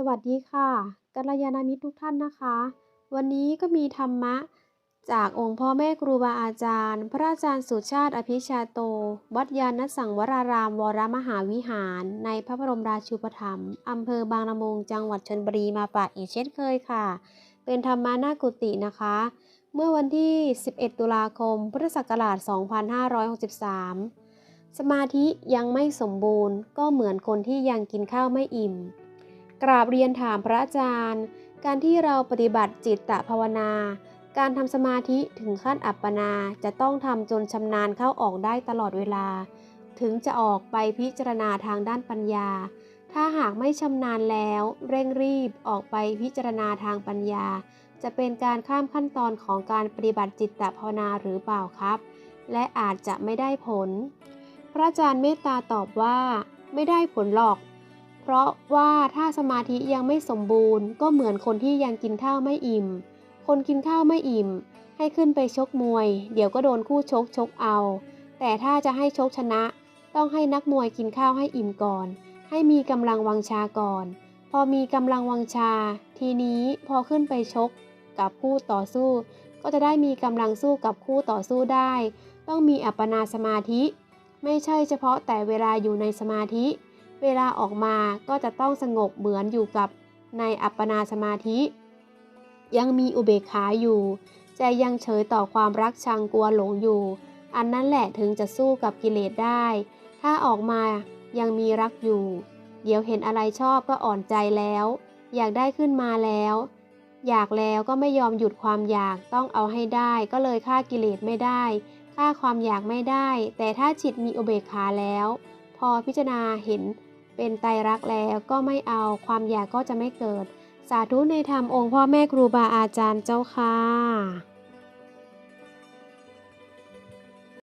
สวัสดีค่ะกัลยาณมิตรทุกท่านนะคะ วันนี้ก็มีธรรมะ จากองค์พ่อแม่ครูบาอาจารย์ พระอาจารย์สุชาติอภิชาโต วัดยาณสังวราราม วรมหาวิหาร ในพระบรมราชูปถัมภ์อำเภอบางละมุงจังหวัดชลบุรีมาฝากอีกเช่นเคยค่ะ เป็นธรรมะหน้ากุฏินะคะ เมื่อวันที่ 11 ตุลาคม พุทธศักราช 2563 สมาธิยังไม่สมบูรณ์ ก็เหมือนคนที่ยังกินข้าวไม่อิ่ม กราบเรียนถามพระอาจารย์ การที่เราปฏิบัติจิตตภาวนา การทำสมาธิถึงขั้นอัปปนาจะต้องทำจนชำนาญเข้าออกได้ตลอดเวลา ถึงจะออกไปพิจารณาทางด้านปัญญา ถ้าหากไม่ชำนาญแล้ว เร่งรีบออกไปพิจารณาทางปัญญา จะเป็นการข้ามขั้นตอนของการปฏิบัติจิตตภาวนาหรือเปล่าครับ และอาจจะไม่ได้ผล พระอาจารย์เมตตาตอบว่า ไม่ได้ผลหรอก เพราะว่าถ้าสมาธิยังไม่สมบูรณ์ ก็เหมือนคนที่ยังกินข้าวไม่อิ่ม คนกินข้าวไม่อิ่ม ให้ขึ้นไปชกมวย เดี๋ยวก็โดนคู่ชกชกเอา แต่ถ้าจะให้ชกชนะ ต้องให้นักมวยกินข้าวให้อิ่มก่อน ให้มีกำลังวังชาก่อน พอมีกำลังวังชา ทีนี้พอขึ้นไปชกกับคู่ต่อสู้ ก็จะได้มีกำลังสู้กับคู่ต่อสู้ได้ ต้องมีอัปปนาสมาธิ ไม่ใช่เฉพาะแต่เวลาอยู่ในสมาธิ เวลาออกมาก็จะต้องสงบเหมือนอยู่กับในอัปปนาสมาธิ ยังมีอุเบกขาอยู่ใจยังเฉยต่อความรักชังกลัวหลงอยู่ อันนั้นแหละถึงจะสู้กับกิเลสได้ ถ้าออกมายังมีรักอยู่ เดี๋ยวเห็นอะไรชอบก็อ่อนใจแล้ว อยากได้ขึ้นมาแล้ว อยากแล้วก็ไม่ยอมหยุดความอยากต้องเอาให้ได้ ก็เลยฆ่ากิเลสไม่ได้ฆ่าความอยากไม่ได้ แต่ถ้าจิตมีอุเบกขาแล้ว พอพิจารณาเห็นเป็นไตรรักแล้วก็ไม่เอาความอยากก็จะไม่เกิด สาธุในธรรมองค์พ่อแม่ครูบาอาจารย์เจ้าค่ะ